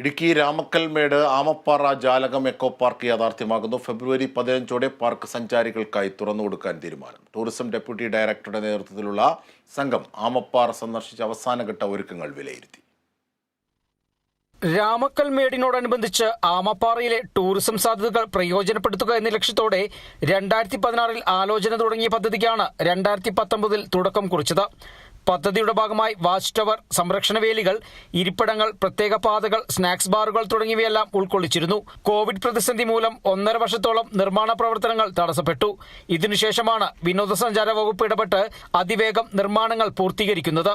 Idukki Ramakkalmedu Amappara Jalakam eco park യാഥാർത്ഥ്യമാകുന്നു. ഫെബ്രുവരി പതിനഞ്ചോടെ park സഞ്ചാരികൾക്കായി തുറന്നു കൊടുക്കാൻ തീരുമാനം. ടൂറിസം ഡെപ്യൂട്ടി ഡയറക്ടറുടെ നേതൃത്വത്തിലുള്ള സംഘം ആമപ്പാറ സന്ദർശിച്ച അവസാനഘട്ട ഒരുക്കങ്ങൾ വിലയിരുത്തി. രാമക്കൽമേടിനോടനുബന്ധിച്ച് ആമപ്പാറയിലെ ടൂറിസം സാധ്യതകൾ പ്രയോജനപ്പെടുത്തുക എന്ന ലക്ഷ്യത്തോടെ രണ്ടായിരത്തി പതിനാറിൽ ആലോചന തുടങ്ങിയ പദ്ധതിക്കാണ് രണ്ടായിരത്തി പത്തൊമ്പതിൽ തുടക്കം കുറിച്ചത്. പദ്ധതിയുടെ ഭാഗമായി വാച്ച് ടവർ സംരക്ഷണ വേലികൾ ഇരിപ്പിടങ്ങൾ പ്രത്യേക പാതകൾ സ്നാക്സ് ബാറുകൾ തുടങ്ങിയവയെല്ലാം ഉൾക്കൊള്ളിച്ചിരുന്നു. കോവിഡ് പ്രതിസന്ധി മൂലം ഒന്നര വർഷത്തോളം നിർമ്മാണ പ്രവർത്തനങ്ങൾ തടസ്സപ്പെട്ടു. ഇതിനുശേഷമാണ് വിനോദസഞ്ചാര വകുപ്പ് ഇടപെട്ട് അതിവേഗം നിർമ്മാണങ്ങൾ പൂർത്തീകരിക്കുന്നത്.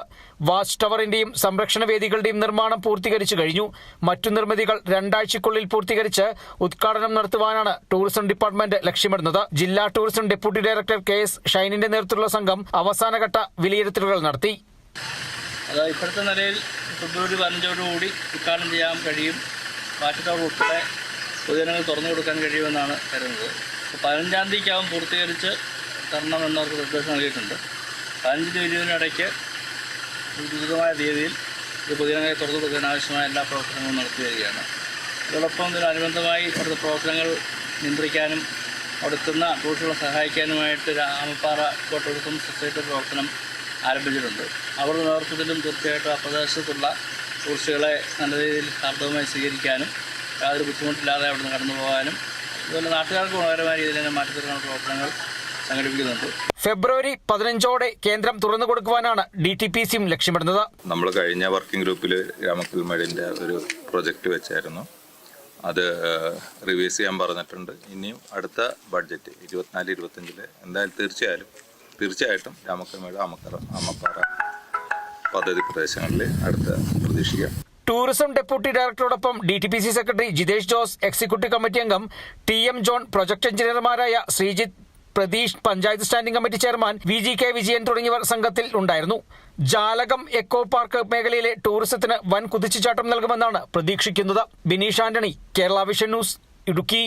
വാച്ച് ടവറിന്റെയും സംരക്ഷണ വേദികളുടെയും നിർമ്മാണം പൂർത്തീകരിച്ചു കഴിഞ്ഞു. മറ്റു നിർമ്മിതികൾ രണ്ടാഴ്ചയ്ക്കുള്ളിൽ പൂർത്തീകരിച്ച് ഉദ്ഘാടനം നടത്തുവാനാണ് ടൂറിസം ഡിപ്പാർട്ട്മെന്റ് ലക്ഷ്യമിടുന്നത്. ജില്ലാ tourism deputy director K S ഷൈനിന്റെ നേതൃത്വത്തിലുള്ള സംഘം അവസാനഘട്ട വിലയിരുത്തലുകൾ നടത്തി. അത് ഇപ്പോഴത്തെ നിലയിൽ ഫെബ്രുവരി പതിനഞ്ചോടുകൂടി ഉദ്ഘാടനം ചെയ്യാൻ കഴിയും. പാറ്റത്തോട് ഉൾപ്പെടെ പൊതുജനങ്ങൾ തുറന്നു കൊടുക്കാൻ കഴിയുമെന്നാണ് കരുതുന്നത്. പതിനഞ്ചാം തീയതിക്കാവും പൂർത്തീകരിച്ച് തരണമെന്നവർക്ക് നിർദ്ദേശം നൽകിയിട്ടുണ്ട്. പതിനഞ്ച് ഇരുപതിനിടയ്ക്ക് ഉചിതമായ തീയതിയിൽ ഇത് പൊതുജനങ്ങളെ തുറന്നു കൊടുക്കാൻ ആവശ്യമായ എല്ലാ പ്രവർത്തനങ്ങളും നടത്തി വരികയാണ്. അതോടൊപ്പം ഇതിനനുബന്ധമായി അവിടുത്തെ പ്രവർത്തനങ്ങൾ നിയന്ത്രിക്കാനും അവിടുത്തെ ടൂറിസ്റ്റുകളെ സഹായിക്കാനുമായിട്ട് രാമപ്പാറ ടൂറിസം സൊസൈറ്റി പ്രവർത്തനം ആരംഭിച്ചിട്ടുണ്ട്. അവരുടെ നേതൃത്വത്തിലും തീർച്ചയായിട്ടും ആ പ്രദേശത്തുള്ള ടൂറിസ്റ്റുകളെ നല്ല രീതിയിൽ സാർത്ഥകമായി സ്വീകരിക്കാനും യാതൊരു ബുദ്ധിമുട്ടില്ലാതെ അവിടെ നിന്ന് കടന്നു പോകാനും അതുപോലെ നാട്ടുകാർക്ക് ഗുണകരമായ രീതിയിൽ തന്നെ മാറ്റിത്തീർക്കുന്ന പ്രവർത്തനങ്ങൾ സംഘടിപ്പിക്കുന്നുണ്ട്. ഫെബ്രുവരി പതിനഞ്ചോടെ കേന്ദ്രം തുറന്നു കൊടുക്കുവാനാണ് ഡി ടി പി സിയും ലക്ഷ്യമിടുന്നത്. നമ്മൾ കഴിഞ്ഞ വർക്കിംഗ് ഗ്രൂപ്പിൽ രാമക്കൽമേടിന്റെ ഒരു പ്രൊജക്റ്റ് വെച്ചായിരുന്നു. അത് റിവ്യൂസ് ചെയ്യാൻ പറഞ്ഞിട്ടുണ്ട്. ഇനിയും അടുത്ത ബഡ്ജറ്റ് ഇരുപത്തിനാല് ഇരുപത്തഞ്ചിൽ എന്തായാലും തീർച്ചയായും തീർച്ചയായിട്ടും രാമക്കൽമേട് അമക്കറ ആമപ്പാറ പദ്ധതി പ്രദേശങ്ങളിൽ അടുത്ത പ്രതീക്ഷിക്കാം. Tourism deputy ഡയറക്ടറോടൊപ്പം D T P C secretary Jitesh Jose executive committee അംഗം T M John project എഞ്ചിനീയർമാരായ Sreejith Pratheesh panchayat standing committee chairman V G K Vijayan തുടങ്ങിയവർ സംഘത്തിൽ ഉണ്ടായിരുന്നു. ജാലകം എക്കോ പാർക്ക് മേഖലയിലെ ടൂറിസത്തിന് വൻ കുതിച്ചുചാട്ടം നൽകുമെന്നാണ് പ്രതീക്ഷിക്കുന്നത്. Bineesh Antony Kerala vision news Idukki.